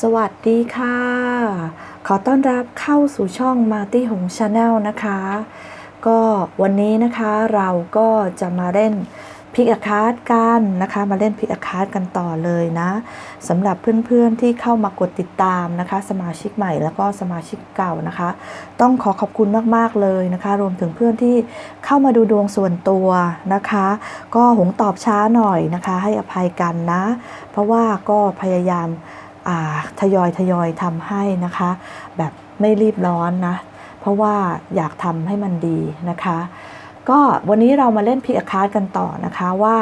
สวัสดีค่ะ ขอต้อนรับเข้าสู่ช่องมาตี้หงชาแนลนะคะ ก็วันนี้นะคะเราก็จะมาเล่นพิกอาคาร์ดกันนะคะ มาเล่นพิกอาคาร์ดกันต่อเลยนะสำหรับเพื่อนๆที่เข้ามากดติดตามนะคะ สมาชิกใหม่แล้วก็สมาชิกเก่านะคะ ต้องขอขอบคุณมากๆเลยนะคะ รวมถึงเพื่อนที่เข้ามาดูดวงส่วนตัวนะคะ ก็หงตอบช้าหน่อยนะคะ ให้อภัยกันนะ เพราะว่าก็พยายาม ทยอยทยอยทำให้นะคะ แบบไม่รีบร้อนนะ เพราะว่าอยากทำให้มันดีนะคะ ก็วันนี้เรามาเล่นพิกอาคาร์กันต่อนะคะว่า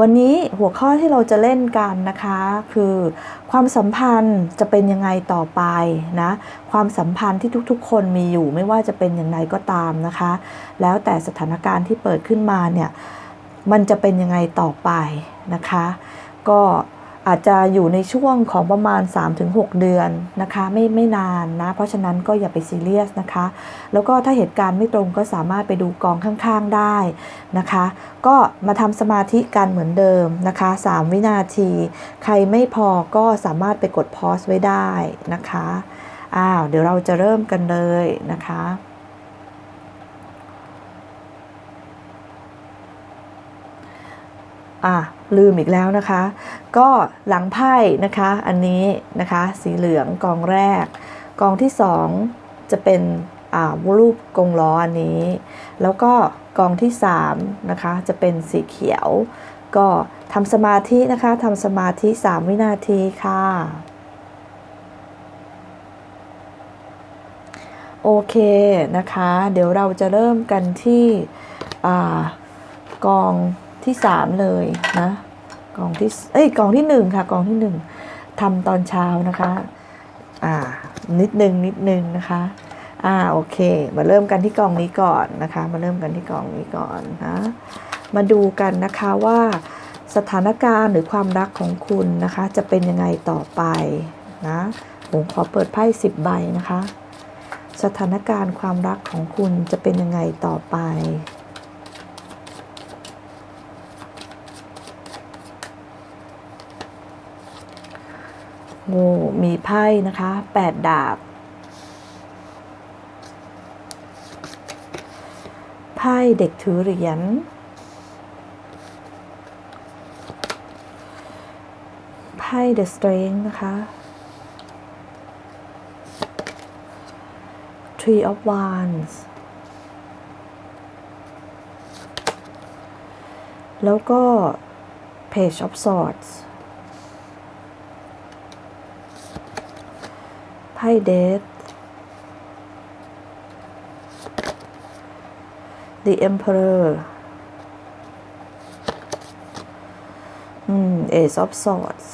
วันนี้หัวข้อที่เราจะเล่นกันนะคะ คือความสัมพันธ์จะเป็นยังไงต่อไปนะความสัมพันธ์ที่ทุกๆ คนมีอยู่ไม่ว่าจะเป็นอย่างไรก็ตามนะคะ แล้วแต่สถานการณ์ที่เปิดขึ้นมาเนี่ยมันจะเป็นยังไงต่อไปนะคะ ก็ อาจจะอยู่ในช่วงของประมาณ 3-6 เดือนนะคะไม่ไม่นานนะ เพราะฉะนั้นก็อย่าไปซีเรียสนะคะ แล้วก็ถ้าเหตุการณ์ไม่ตรงก็สามารถไปดูกองข้างๆได้นะคะ ก็มาทำสมาธิกันเหมือนเดิมนะคะ 3 วินาที ใครไม่พอก็สามารถไปกดพอสไว้ได้นะคะอ้าวเดี๋ยวเราจะเริ่มกันเลยนะคะ อะลืมอีกแล้วนะคะ ก็หลังไพ่นะคะอันนี้นะคะสีเหลืองกองแรก กองที่สองจะเป็นอ่ารูปกงล้ออันนี้ แล้วก็กองที่สามนะคะจะเป็นสีเขียว ก็ทำสมาธินะคะทำสมาธิ 3 วินาทีค่ะโอเคนะคะ เดี๋ยวเราจะเริ่มกันที่อกอง ที่3เลยนะกองที่เอ้ยกองที่1ค่ะกองที่1ทำตอนเช้านะคะอ่านิดนึงนิดนึงนะคะอ่าโอเค มาเริ่มกันที่กองนี้ก่อนนะคะ มาเริ่มกันที่กองนี้ก่อนนะมาดูกันนะคะว่าสถานการณ์หรือความรักของคุณนะคะ จะเป็นยังไงต่อไปนะผมขอเปิดไพ่สิบใบนะคะ สถานการณ์ความรักของคุณจะเป็นยังไงต่อไป โง่ มีไพ่นะคะแปดดาบ ไพ่เด็กถือเหรียญไพ่ The Strength นะคะ Tree of Wands แล้วก็ Page of Swords ไพ่ Death The Emperor อืม Ace of Swords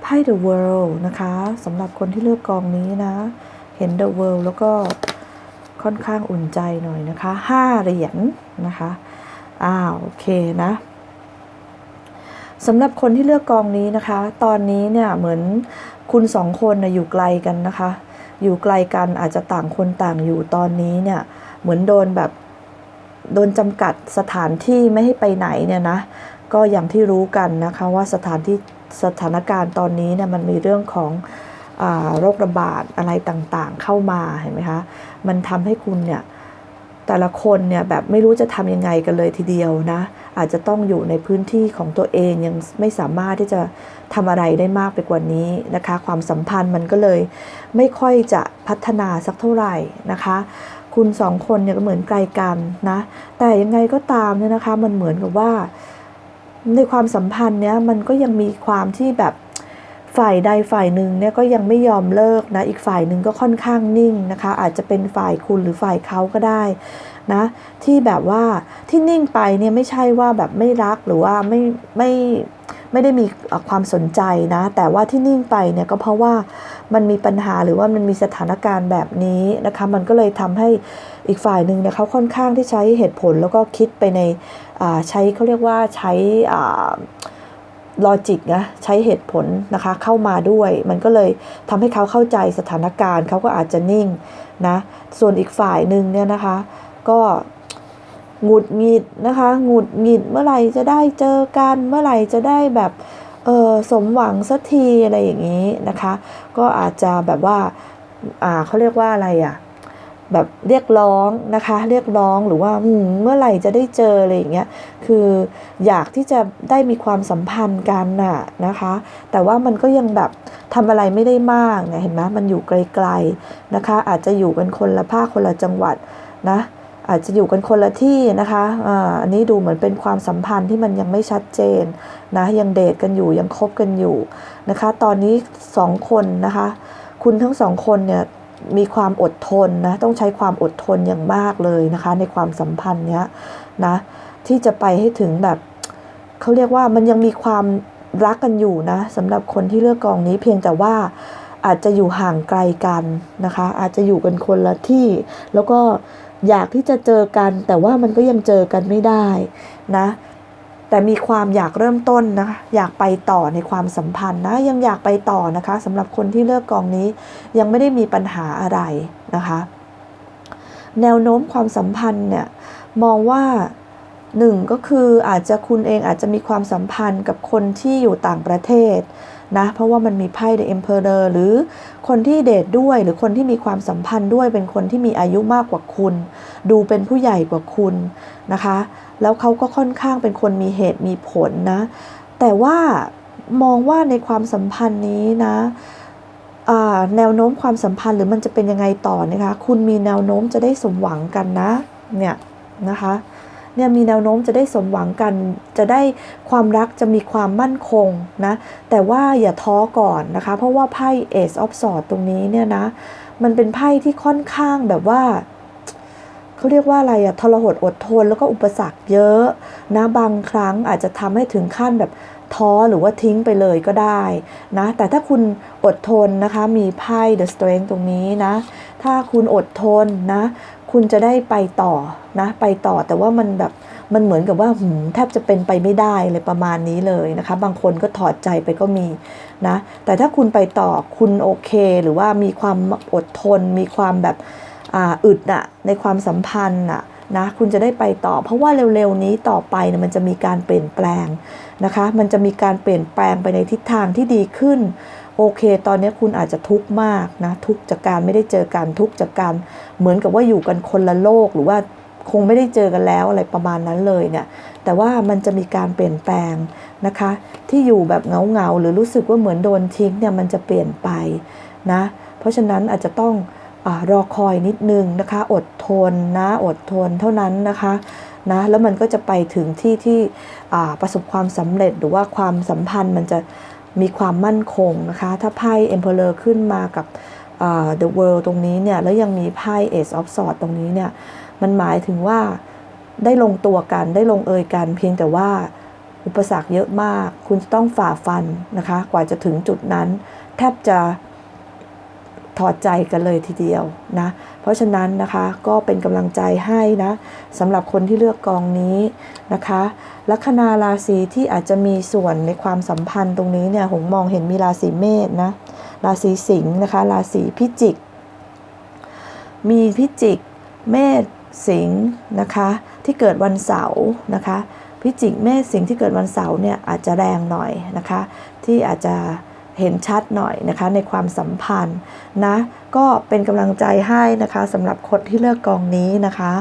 ไพ่ The World นะคะสำหรับคนที่เลือกกองนี้นะ เห็น The World แล้วก็ค่อนข้างอุ่นใจหน่อยนะคะห้าเหรียญนะคะ อ้าว โอเคนะ สำหรับคนที่เลือกกองนี้นะคะ ตอนนี้เนี่ยเหมือนคุณสองคนนะอยู่ไกลกันนะคะ อยู่ไกลกันอาจจะต่างคนต่างอยู่ตอนนี้เนี่ยเหมือนโดนแบบโดนจำกัดสถานที่ไม่ให้ไปไหนเนี่ยนะ ก็อย่างที่รู้กันนะคะว่าสถานที่สถานการณ์ตอนนี้เนี่ยมันมีเรื่องของอโรคระบาดอะไรต่างๆเข้ามาเห็นไหมคะ มันทำให้คุณเนี่ย แต่ละคนเนี่ยแบบไม่รู้จะทำยังไงกันเลยทีเดียวนะ อาจจะต้องอยู่ในพื้นที่ของตัวเองยังไม่สามารถที่จะทำอะไรได้มากไปกว่านี้นะคะ ความสัมพันธ์มันก็เลยไม่ค่อยจะพัฒนาสักเท่าไหร่นะคะ คุณสองคนเนี่ยก็เหมือนไกลกันนะ แต่ยังไงก็ตามเนี่ยนะคะ มันเหมือนกับว่า ในความสัมพันธ์เนี้ยมันก็ยังมีความที่แบบ ฝ่ายใดฝ่ายหนึ่งเนี่ยก็ยังไม่ยอมเลิกนะอีกฝ่ายหนึ่งก็ค่อนข้างนิ่งนะคะ อาจจะเป็นฝ่ายคุณหรือฝ่ายเขาก็ได้นะที่แบบว่าที่นิ่งไปเนี่ยไม่ใช่ว่าแบบไม่รักหรือว่าไม่ไม่ไม่ได้มีความสนใจนะ แต่ว่าที่นิ่งไปเนี่ยก็เพราะว่ามันมีปัญหาหรือว่ามันมีสถานการณ์แบบนี้นะคะ มันก็เลยทำให้อีกฝ่ายหนึ่งเนี่ยเขาค่อนข้างที่ใช้เหตุผลแล้วก็คิดไปในใช้เขาเรียกว่าใช้ ลอจิกนะใช้เหตุผลนะคะเข้ามาด้วย มันก็เลยทำให้เขาเข้าใจสถานการณ์เขาก็อาจจะนิ่งนะส่วนอีกฝ่ายหนึ่งเนี่ยนะคะก็หงุดหงิดนะคะหงุดหงิดเมื่อไหร่จะได้เจอกันเมื่อไหร่จะได้แบบเออสมหวังสักทีอะไรอย่างนี้นะคะ ก็อาจจะแบบว่าอ่าเขาเรียกว่าอะไรอะ แบบเรียกร้องนะคะ เรียกร้องหรือว่าเมื่อไหร่จะได้เจออะไรอย่างเงี้ยคืออยากที่จะได้มีความสัมพันธ์กันน่ะนะคะ แต่ว่ามันก็ยังแบบทำอะไรไม่ได้มากเนี่ยเห็นไหมมันอยู่ไกลๆนะคะ อาจจะอยู่กันคนละภาคคนละจังหวัดนะอาจจะอยู่กันคนละที่นะคะอ่าอันนี้ดูเหมือนเป็นความสัมพันธ์ที่มันยังไม่ชัดเจนนะยังเดทกันอยู่ยังคบกันอยู่นะคะ ตอนนี้สองคนนะคะ คุณทั้งสองคนเนี่ย มีความอดทนนะต้องใช้ความอดทนอย่างมากเลยนะคะ ในความสัมพันธ์เนี้ยนะที่จะไปให้ถึงแบบเขาเรียกว่ามันยังมีความรักกันอยู่นะสำหรับคนที่เลือกกองนี้เพียงแต่ว่าอาจจะอยู่ห่างไกลกันนะคะ อาจจะอยู่กันคนละที่ แล้วก็อยากที่จะเจอกัน แต่ว่ามันก็ยังเจอกันไม่ได้นะ แต่มีความอยากเริ่มต้นนะคะอยากไปต่อในความสัมพันธ์นะยังอยากไปต่อนะคะสำหรับคนที่เลือกกองนี้ยังไม่ได้มีปัญหาอะไรนะคะ แนวโน้มความสัมพันธ์เนี่ยมองว่าหนึ่งก็คืออาจจะคุณเองอาจจะมีความสัมพันธ์กับคนที่อยู่ต่างประเทศ นะเพราะว่ามันมีไพ่ The Emperor หรือคนที่เดทด้วย หรือคนที่มีความสัมพันธ์ด้วยเป็นคนที่มีอายุมากกว่าคุณ ดูเป็นผู้ใหญ่กว่าคุณนะคะ แล้วเขาก็ค่อนข้างเป็นคนมีเหตุมีผลนะ แต่ว่ามองว่าในความสัมพันธ์นี้นะแนวโน้มความสัมพันธ์หรือมันจะเป็นยังไงต่อนะคะ คุณมีแนวโน้มจะได้สมหวังกันนะ เนี่ยนะคะ เนี่ยมีแนวโน้มจะได้สมหวังกัน จะได้ความรักจะมีความมั่นคงนะ แต่ว่าอย่าท้อก่อนนะคะ เพราะว่าไพ่ Ace of Swords ตรงนี้เนี่ยนะ มันเป็นไพ่ที่ค่อนข้างแบบว่าเขาเรียกว่าอะไรอะทรหดอดทนแล้วก็อุปสรรคเยอะนะบางครั้งอาจจะทำให้ถึงขั้นแบบท้อหรือว่าทิ้งไปเลยก็ได้นะแต่ถ้าคุณอดทนนะคะมีไพ่ The Strength ตรงนี้นะ ถ้าคุณอดทนนะ คุณจะได้ไปต่อนะ ไปต่อแต่ว่ามันแบบมันเหมือนกับว่าหืมแทบจะเป็นไปไม่ได้เลยประมาณนี้เลยนะคะ บางคนก็ถอดใจไปก็มีนะ แต่ถ้าคุณไปต่อคุณโอเค หรือว่ามีความอดทน มีความแบบอ,อึดอะในความสัมพันธ์อะนะคุณจะได้ไปต่อ เพราะว่าเร็วๆนี้ต่อไปเนี่ยมันจะมีการเปลี่ยนแปลงนะคะ มันจะมีการเปลี่ยนแปลงไปในทิศทางที่ดีขึ้น โอเค ตอนนี้คุณอาจจะทุกข์มากนะทุกข์จากการไม่ได้เจอกันทุกข์จากการเหมือนกับว่าอยู่กันคนละโลกหรือว่าคงไม่ได้เจอกันแล้วอะไรประมาณนั้นเลยเนี่ย แต่ว่ามันจะมีการเปลี่ยนแปลงนะคะ ที่อยู่แบบเงาๆหรือรู้สึกว่าเหมือนโดนทิ้งเนี่ยมันจะเปลี่ยนไปนะ เพราะฉะนั้นอาจจะต้องอรอคอยนิดนึงนะคะ อดทนนะอดทนเท่านั้นนะคะนะแล้วมันก็จะไปถึงที่ที่ประสบความสำเร็จหรือว่าความสัมพันธ์มันจะ มีความมั่นคงนะคะ ถ้าไพ่ Emperor ขึ้นมากับ The World ตรงนี้เนี่ย แล้วยังมีไพ่ Ace of Swords ตรงนี้เนี่ย มันหมายถึงว่าได้ลงตัวกันได้ลงเอยกัน เพียงแต่ว่าอุปสรรคเยอะมาก คุณจะต้องฝ่าฟันนะคะ กว่าจะถึงจุดนั้น แทบจะ ถอดใจกันเลยทีเดียวนะ เพราะฉะนั้นนะคะก็เป็นกำลังใจให้นะสำหรับคนที่เลือกกองนี้นะคะลัคนาราศีที่อาจจะมีส่วนในความสัมพันธ์ตรงนี้เนี่ยหงมองเห็นมีราศีเมษนะราศีสิงห์นะคะราศีพิจิก มีพิจิก เมษสิงห์นะคะที่เกิดวันเสาร์นะคะพิจิกเมษสิงห์ที่เกิดวันเสาร์เนี่ยอาจจะแรงหน่อยนะคะที่อาจจะ เห็นชัดหน่อยนะคะในความสัมพันธ์นะก็เป็นกำลังใจให้นะคะสำหรับคนที่เลือกกองนี้นะคะ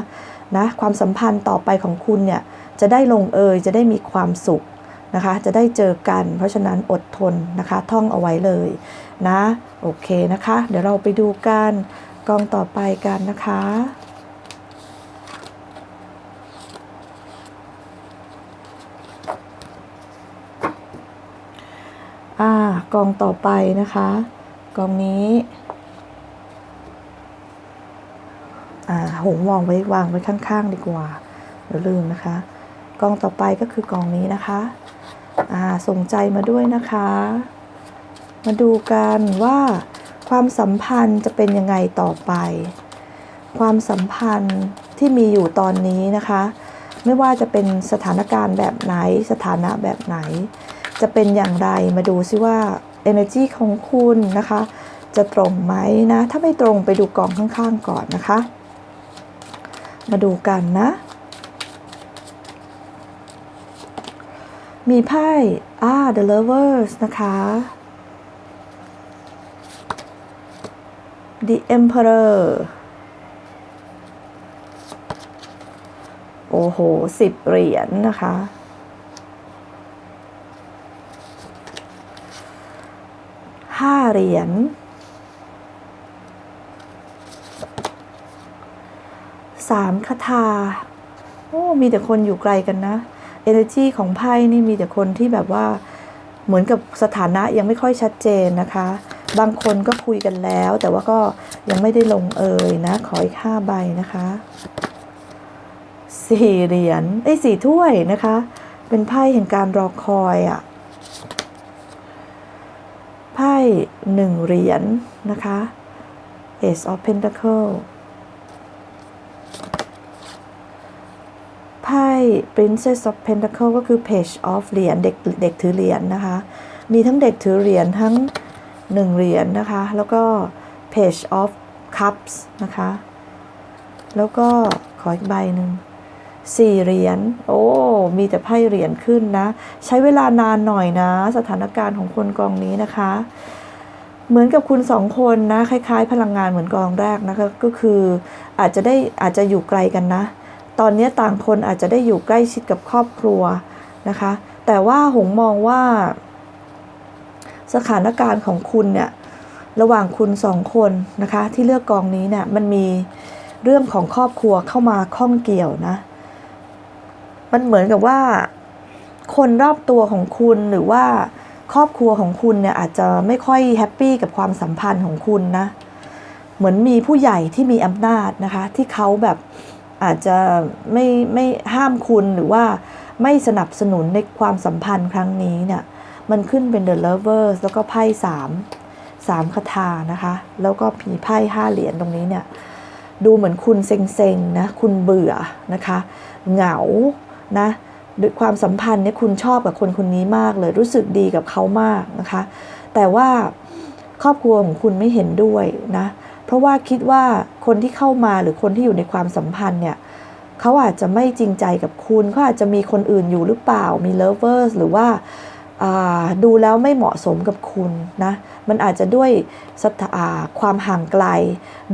นะความสัมพันธ์ต่อไปของคุณเนี่ยจะได้ลงเอยจะได้มีความสุขนะคะจะได้เจอกัน เพราะฉะนั้นอดทนนะคะท่องเอาไว้เลยนะโอเคนะคะ เดี๋ยวเราไปดูกันกองต่อไปกันนะคะ อ่า กองต่อไปนะคะ กองนี้อ่าหงมองไว้วางไว้ข้างๆดีกว่าเดี๋ยวลืมนะคะ กองต่อไปก็คือกองนี้นะคะอ่าส่งใจมาด้วยนะคะ มาดูกันว่าความสัมพันธ์จะเป็นยังไงต่อไป ความสัมพันธ์ที่มีอยู่ตอนนี้นะคะ ไม่ว่าจะเป็นสถานการณ์แบบไหนสถานะแบบไหน จะเป็นอย่างไรมาดูซิว่า Energy ของคุณนะคะ จะตรงไหมนะ ถ้าไม่ตรงไปดูกองข้างๆก่อนนะคะ มาดูกันนะ มีไพ่อ่า The Lovers นะคะ The Emperor โอ้โหสิบเหรียญนนะคะ ห้าเหรียญสามคาถาโอ้มีแต่คนอยู่ไกลกันนะ energy ของไพ่นี่มีแต่คนที่แบบว่าเหมือนกับสถานะยังไม่ค่อยชัดเจนนะคะ บางคนก็คุยกันแล้ว แต่ว่าก็ยังไม่ได้ลงเอยนะ ขออีกห้าใบนะคะสี่เหรียญไอ้สี่ถ้วยนะคะ เป็นไพ่แห่งการรอคอยอะ่ะ พ่หนึ่งเหรียญนะคะ Ace of Pentacle ไพ่ Princess of Pentacle ก็คือ Page of เหรียญเด็กเด็กถือเหรียญนะคะ มีทั้งเด็กถือเหรียญทั้งหนึ่งเหรียญนะคะ แล้วก็ Page of Cups นะคะ แล้วก็ขออีกใบหนึ่ง สี่เหรียญ โอ้ มีแต่ไพ่เหรียญขึ้นนะ ใช้เวลานานหน่อยนะ สถานการณ์ของคนกองนี้นะคะ เหมือนกับคุณสองคนนะ คล้ายๆ พลังงานเหมือนกองแรกนะคะ ก็คืออาจจะได้อาจจะอยู่ไกลกันนะ ตอนนี้ต่างคนอาจจะได้อยู่ใกล้ชิดกับครอบครัวนะคะ แต่ว่าหงมองว่า สถานการณ์ของคุณเนี่ย ระหว่างคุณสองคนนะคะ ที่เลือกกองนี้เนี่ย มันมีเรื่องของครอบครัวเข้ามาข้องเกี่ยวนะ มันเหมือนกับว่า คนรอบตัวของคุณหรือว่าครอบครัวของคุณเนี่ยอาจจะไม่ค่อยแฮปปี้กับความสัมพันธ์ของคุณนะ เหมือนมีผู้ใหญ่ที่มีอำนาจนะคะ ที่เขาแบบอาจจะไม่ไม่ห้ามคุณหรือว่าไม่สนับสนุนในความสัมพันธ์ครั้งนี้เนี่ยมันขึ้นเป็น The Lovers แล้วก็ไพ่สามสามคาถานะคะ แล้วก็ผีไพ่ห้าเหรียญตรงนี้เนี่ย ดูเหมือนคุณเซ็งๆนะ คุณเบื่อนะคะ เหงา นะความสัมพันธ์เนี่ยคุณชอบกับคนคนนี้มากเลยรู้สึกดีกับเขามากนะคะ แต่ว่าครอบครัวของคุณไม่เห็นด้วยนะเพราะว่าคิดว่าคนที่เข้ามาหรือคนที่อยู่ในความสัมพันธ์เนี่ยเขาอาจจะไม่จริงใจกับคุณเขาอาจจะมีคนอื่นอยู่หรือเปล่ามีเลเวอร์หรือว่าดูแล้วไม่เหมาะสมกับคุณนะมันอาจจะด้วยสถาความห่างไกล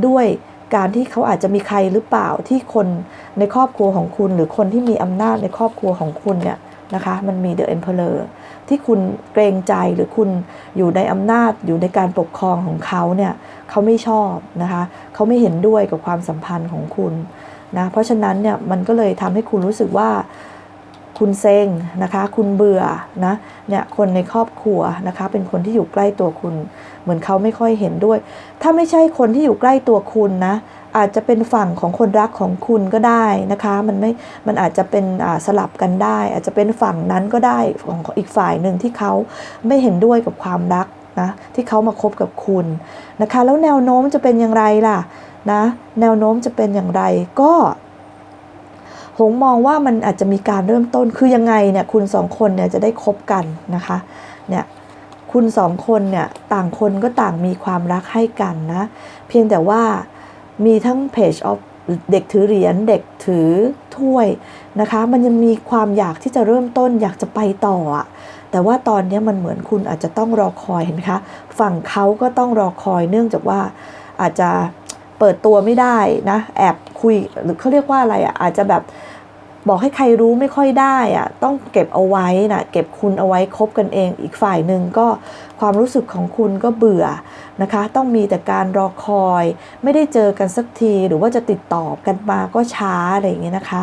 ด้วย การที่เขาอาจจะมีใครหรือเปล่าที่คนในครอบครัวของคุณ หรือคนที่มีอำนาจในครอบครัวของคุณเนี่ยนะคะมันมี The Emperor ที่คุณเกรงใจหรือคุณอยู่ในอำนาจอยู่ในการปกครองของเขาเนี่ยเขาไม่ชอบนะคะเขาไม่เห็นด้วยกับความสัมพันธ์ของคุณนะเพราะฉะนั้นเนี่ยมันก็เลยทำให้คุณรู้สึกว่าคุณเซ็งนะคะ คุณเบื่อนะเนี่ยคนในครอบครัวนะคะ เป็นคนที่อยู่ใกล้ตัวคุณ เหมือนเขาไม่ค่อยเห็นด้วย ถ้าไม่ใช่คนที่อยู่ใกล้ตัวคุณนะ อาจจะเป็นฝั่งของคนรักของคุณก็ได้นะคะ มันไม่ มันอาจจะเป็นสลับกันได้ อาจจะเป็นฝั่งนั้นก็ได้ของอีกฝ่ายหนึ่งที่เขาไม่เห็นด้วยกับความรักนะที่เขามาคบกับคุณนะคะ แล้วแนวโน้มจะเป็นอย่างไรล่ะนะแนวโน้มจะเป็นอย่างไรก็หงมองว่ามันอาจจะมีการเริ่มต้นคือยังไงเนี่ยคุณสองคนเนี่ยจะได้คบกันนะคะเนี่ย คุณสองคนเนี่ยต่างคนก็ต่างมีความรักให้กันนะ เพียงแต่ว่ามีทั้ง page of เด็กถือเหรียญเด็กถือถ้วยนะคะ มันยังมีความอยากที่จะเริ่มต้นอยากจะไปต่ออะแต่ว่าตอนนี้มันเหมือนคุณอาจจะต้องรอคอยเห็นไหมคะ ฝั่งเขาก็ต้องรอคอยเนื่องจากว่าอาจจะเปิดตัวไม่ได้นะ แอบคุยหรือเขาเรียกว่าอะไรอะอาจจะแบบ บอกให้ใครรู้ไม่ค่อยได้อะต้องเก็บเอาไว้นะเก็บคุณเอาไว้คบกันเอง อีกฝ่ายหนึ่งก็ความรู้สึกของคุณก็เบื่อนะคะ ต้องมีแต่การรอคอย ไม่ได้เจอกันสักทีหรือว่าจะติดต่อกันมาก็ช้าอะไรอย่างเงี้ยนะคะ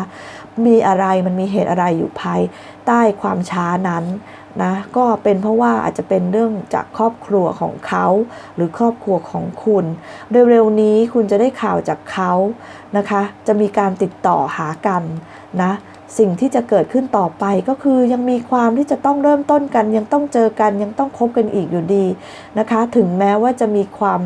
มีอะไรมันมีเหตุอะไรอยู่ภายใต้ความช้านั้น นะก็เป็นเพราะว่าอาจจะเป็นเรื่องจากครอบครัวของเขาหรือครอบครัวของคุณ เร็วๆนี้คุณจะได้ข่าวจากเขานะคะ จะมีการติดต่อหากันนะสิ่งที่จะเกิดขึ้นต่อไปก็คือยังมีความที่จะต้องเริ่มต้นกัน ยังต้องเจอกันยังต้องคบกันอีกอยู่ดีนะคะ ถึงแม้ว่าจะมีความ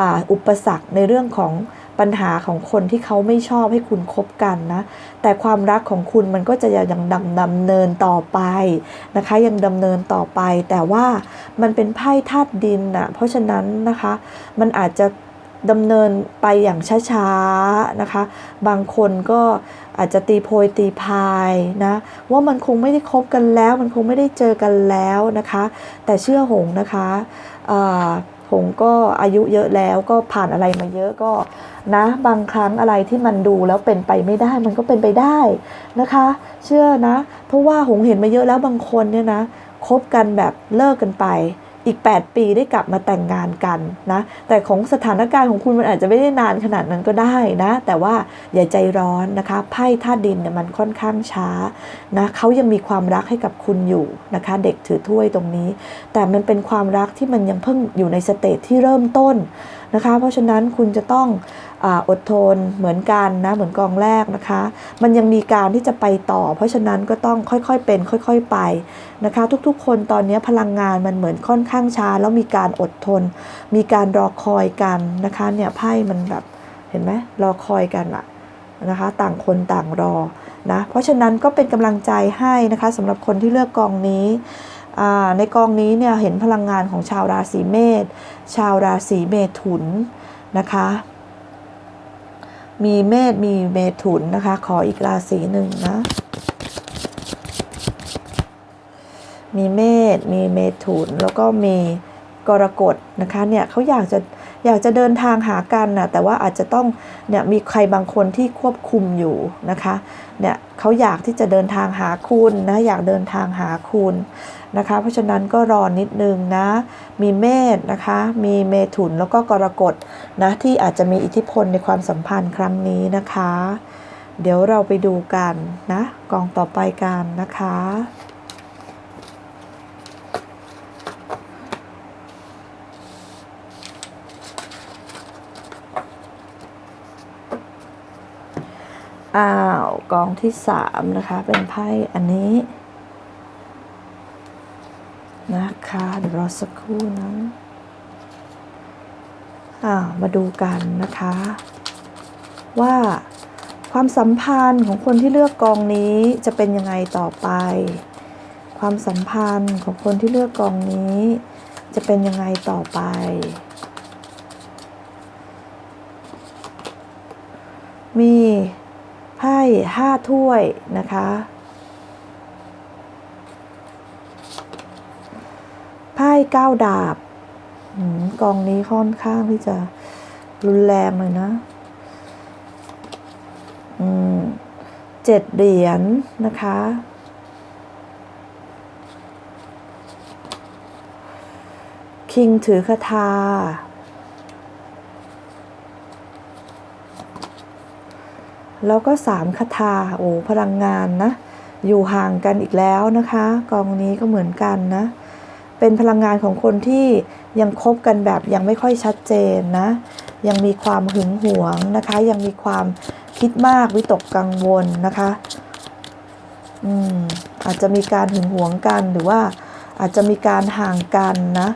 ออุปสรรคในเรื่องของ ปัญหาของคนที่เขาไม่ชอบให้คุณคบกันนะ แต่ความรักของคุณมันก็จะยังดำดำเนินต่อไปนะคะ ยังดำเนินต่อไป แต่ว่ามันเป็นไพ่ธาตุดินนะเพราะฉะนั้นนะคะมันอาจจะดำเนินไปอย่างช้าๆนะคะ บางคนก็อาจจะตีโพยตีพายนะว่ามันคงไม่ได้คบกันแล้ว มันคงไม่ได้เจอกันแล้วนะคะ แต่เชื่อหงนะคะ ผมก็อายุเยอะแล้วก็ผ่านอะไรมาเยอะก็นะ บางครั้งอะไรที่มันดูแล้วเป็นไปไม่ได้มันก็เป็นไปได้นะคะ เชื่อนะ เพราะว่าหงเห็นมาเยอะแล้วบางคนเนี่ยนะคบกันแบบเลิกกันไป อีก 8 ปีได้กลับมาแต่งงานกันนะแต่ของสถานการณ์ของคุณมันอาจจะไม่ได้นานขนาดนั้นก็ได้นะแต่ว่าอย่าใจร้อนนะคะไพ่ธาตุดินเนี่ยมันค่อนข้างช้านะเขายังมีความรักให้กับคุณอยู่นะคะ เด็กถือถ้วยตรงนี้ แต่มันเป็นความรักที่มันยังเพิ่งอยู่ในสเตจที่เริ่มต้นนะคะ เพราะฉะนั้นคุณจะต้อง อดทนเหมือนกันนะเหมือนกองแรกนะคะ มันยังมีการที่จะไปต่อ เพราะฉะนั้นก็ต้องค่อยๆเป็น ค่อย ๆไปนะคะ ทุกๆ คนตอนนี้พลังงานมันเหมือนค่อนข้างช้า แล้วมีการอดทน มีการรอคอยกันนะคะเนี่ยไพ่มันแบบเห็นไหมรอคอยกันอะนะคะต่างคนต่างรอนะเพราะฉะนั้นก็เป็นกำลังใจให้นะคะสำหรับคนที่เลือกกองนี้ในกองนี้เนี่ยเห็นพลังงานของชาวราศีเมษชาวราศีเมถุนนะคะ มีเมษมีเมถุนนะคะ ขออีกราศีหนึ่งนะ มีเมษมีเมถุนแล้วก็มีกรกฎนะคะเนี่ยเขาอยากจะอยากจะเดินทางหากันนะแต่ว่าอาจจะต้องเนี่ยมีใครบางคนที่ควบคุมอยู่นะคะ เนี่ยเขาอยากที่จะเดินทางหาคุณนะอยากเดินทางหาคุณนะคะ เพราะฉะนั้นก็รอนิดนึงนะ มีเมษนะคะ มีเมถุนแล้วก็กรกฎนะที่อาจจะมีอิทธิพลในความสัมพันธ์ครั้งนี้นะคะ เดี๋ยวเราไปดูกันนะกองต่อไปกันนะคะ อ้าวกองที่สามนะคะ เป็นไพ่อันนี้นะคะเดี๋ยวรอสักครู่นะอ่าวมาดูกันนะคะ ว่าความสัมพันธ์ของคนที่เลือกกองนี้จะเป็นยังไงต่อไป ความสัมพันธ์ของคนที่เลือกกองนี้ จะเป็นยังไงต่อไปมี ไพ่ห้าถ้วยนะคะไพ่เก้าดาบกองนี้ค่อนข้างที่จะรุนแรงเลยนะเจ็ดเหรียญนนะคะคิงถือคาถา แล้วก็สามคาถาโอ้พลังงานนะ อยู่ห่างกันอีกแล้วนะคะ กองนี้ก็เหมือนกันนะ เป็นพลังงานของคนที่ยังคบกันแบบยังไม่ค่อยชัดเจนนะ ยังมีความหึงหวงนะคะ ยังมีความคิดมากวิตกกังวลนะคะ อืมอาจจะมีการหึงหวงกันหรือว่าอาจจะมีการห่างกันนะ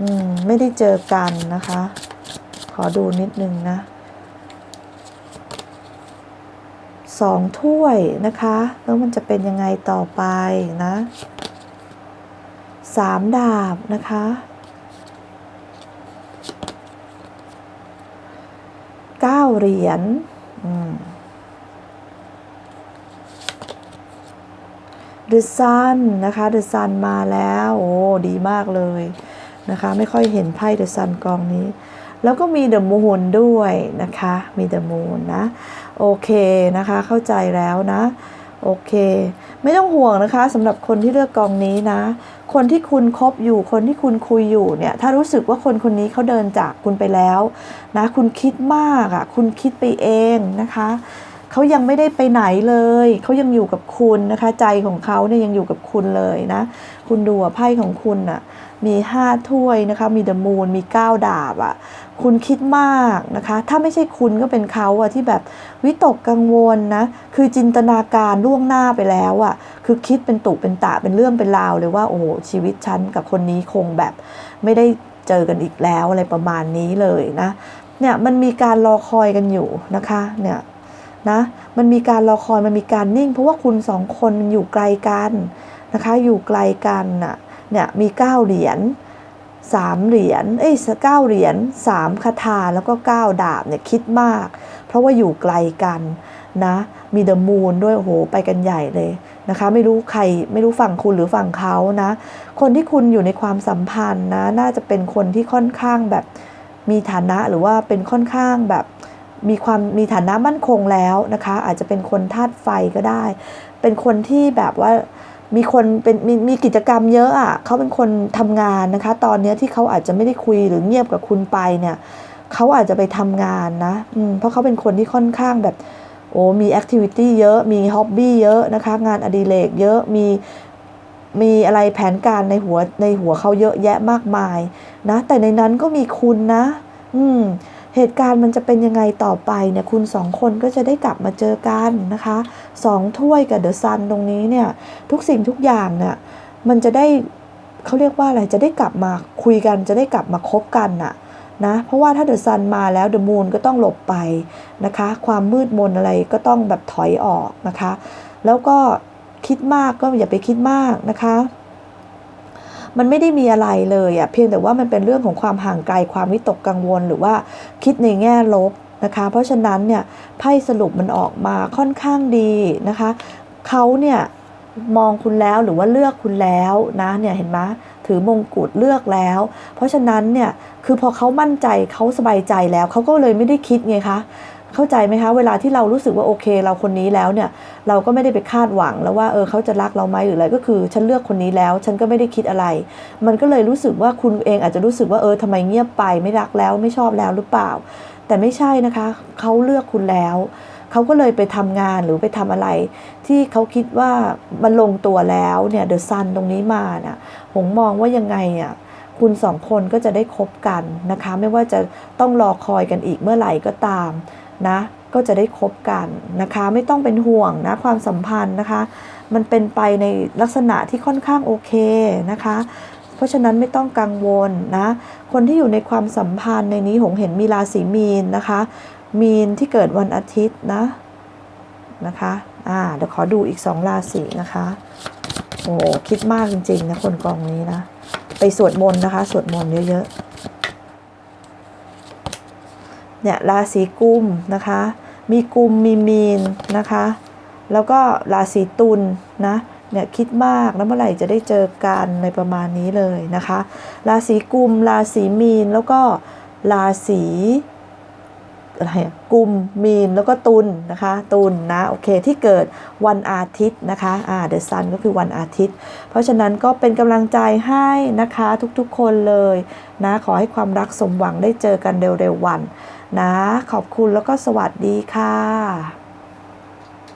อืมไม่ได้เจอกันนะคะ ขอดูนิดนึงนะ สองถ้วยนะคะ แล้วมันจะเป็นยังไงต่อไปนะสามดาบนะคะเก้าเหรียญเดอะซันนะคะเดอะซันมาแล้ว โอ้ ดีมากเลยนะคะ ไม่ค่อยเห็นไพ่เดอะซันกองนี้ แล้วก็มีเดอะมูนด้วยนะคะ มีเดอะมูนนะ โอเคนะคะ เข้าใจแล้วนะ โอเค ไม่ต้องห่วงนะคะสำหรับคนที่เลือกกองนี้นะ คนที่คุณคบอยู่คนที่คุณคุยอยู่เนี่ย ถ้ารู้สึกว่าคนคนนี้เขาเดินจากคุณไปแล้วนะคุณคิดมากอะ่ะ คุณคิดไปเองนะคะเขายังไม่ได้ไปไหนเลย เขายังอยู่กับคุณนะคะ ใจของเขาเนี่ยยังอยู่กับคุณเลยนะ คุณดูไพ่ของคุณอะ่ะ มีห้าถ้วยนะคะ มีเดอะมูนมีเก้าดาบอะ่ะ คุณคิดมากนะคะ ถ้าไม่ใช่คุณก็เป็นเขาอะที่แบบวิตกกังวลนะ คือจินตนาการล่วงหน้าไปแล้วอะคือคิดเป็นตุเป็นตะเป็นเรื่องเป็นราวเลยว่าโอ้โหชีวิตฉันกับคนนี้คงแบบไม่ได้เจอกันอีกแล้วอะไรประมาณนี้เลยนะ เนี่ยมันมีการรอคอยกันอยู่นะคะ เนี่ยนะ มันมีการรอคอยมันมีการนิ่ง เพราะว่าคุณสองคนอยู่ไกลกันนะคะ อยู่ไกลกันน่ะ เนี่ยมีเก้าเหรียญสามเหรียญเอ้ยเก้าเหรียญสามคาถาแล้วก็เก้าดาบเนี่ยคิดมาก เพราะว่าอยู่ไกลกันนะมีเดอะมูนด้วยโอ้โหไปกันใหญ่เลยนะคะ ไม่รู้ใครไม่รู้ฝั่งคุณหรือฝั่งเขานะ คนที่คุณอยู่ในความสัมพันธ์นะน่าจะเป็นคนที่ค่อนข้างแบบมีฐานะหรือว่าเป็นค่อนข้างแบบมีความมีฐานะมั่นคงแล้วนะคะ อาจจะเป็นคนธาตุไฟก็ได้ เป็นคนที่แบบว่า มีคนเป็นมีมีกิจกรรมเยอะอะ่ะเขาเป็นคนทำงานนะคะ ตอนเนี้ยที่เขาอาจจะไม่ได้คุยหรือเงียบกับคุณไปเนี่ยเขาอาจจะไปทำงานนะอืมเพราะเขาเป็นคนที่ค่อนข้างแบบโอ้มีแอคทิวิตี้เยอะมีฮ็อบบี้เยอะนะคะ งานอดิเรกเยอะมีมีอะไรแผนการในหัวในหัวเขาเยอะแยะมากมายนะ แต่ในนั้นก็มีคุณนะ อืม เหตุการณ์มันจะเป็นยังไงต่อไปเนี่ยคุณสองคนก็จะได้กลับมาเจอกันนะคะสองถ้วยกับเดอะซันตรงนี้เนี่ยทุกสิ่งทุกอย่างเนี่ยมันจะได้เขาเรียกว่าอะไรจะได้กลับมาคุยกันจะได้กลับมาคบกันน่ะนะเพราะว่าถ้าเดอะซันมาแล้วเดอะมูนก็ต้องหลบไปนะคะ ความมืดมนอะไรก็ต้องแบบถอยออกนะคะ แล้วก็คิดมากก็อย่าไปคิดมากนะคะ มันไม่ได้มีอะไรเลยอะเพียงแต่ว่ามันเป็นเรื่องของความห่างไกลความวิตกกังวล หรือว่าคิดในแง่ลบนะคะ เพราะฉะนั้นเนี่ยไพ่สรุปมันออกมาค่อนข้างดีนะคะเขาเนี่ยมองคุณแล้วหรือว่าเลือกคุณแล้วนะเนี่ยเห็นไหมถือมงกุฎเลือกแล้ว เพราะฉะนั้นเนี่ยคือพอเขามั่นใจเขาสบายใจแล้วเขาก็เลยไม่ได้คิดไงคะ เข้าใจไหมคะเวลาที่เรารู้สึกว่าโอเค เราคนนี้แล้วเนี่ยเราก็ไม่ได้ไปคาดหวังแล้วว่าเออเขาจะรักเราไหมหรืออะไรก็คือ ฉันเลือกคนนี้แล้ว ฉันก็ไม่ได้คิดอะไร มันก็เลยรู้สึกว่าคุณเองอาจจะรู้สึกว่าเออทำไมเงียบไปไม่รักแล้วไม่ชอบแล้วหรือเปล่า แต่ไม่ใช่นะคะเขาเลือกคุณแล้วเขาก็เลยไปทำงานหรือไปทำอะไร ที่เขาคิดว่ามันลงตัวแล้วเนี่ยเดอะซันตรงนี้มาน่ะหงมองว่ายังไงอะคุณสองคนก็จะได้คบกันนะคะ ไม่ว่าจะต้องรอคอยกันอีกเมื่อไหร่ก็ตาม นะก็จะได้คบกันนะคะไม่ต้องเป็นห่วงนะความสัมพันธ์นะคะ มันเป็นไปในลักษณะที่ค่อนข้างโอเคนะคะ เพราะฉะนั้นไม่ต้องกังวลนะคนที่อยู่ในความสัมพันธ์ในนี้หงเห็นมีราศีมีนนะคะ มีนที่เกิดวันอาทิตย์นะนะคะอ่าเดี๋ยวขอดูอีกสองราศีนะคะโอ้คิดมากจริงๆนะคนกองนี้นะไปสวดมนต์นะคะ สวดมนต์เยอะๆ เนี่ยราศีกุมนะคะ มีกุมมีมีนนะคะ แล้วก็ราศีตุลนะเนี่ยคิดมากแล้วเมื่อไหร่จะได้เจอกันในประมาณนี้เลยนะคะ ราศีกุม ราศีมีนแล้วก็ราศีอะไรกุมมีนแล้วก็ตุลนะคะตุลนะโอเคที่เกิดวันอาทิตย์นะคะอ่าเดอะซันก็คือวันอาทิตย์ เพราะฉะนั้นก็เป็นกำลังใจให้นะคะทุกๆคนเลยนะขอให้ความรักสมหวังได้เจอกันเร็วๆวัน นะ ขอบคุณแล้วก็สวัสดีค่ะ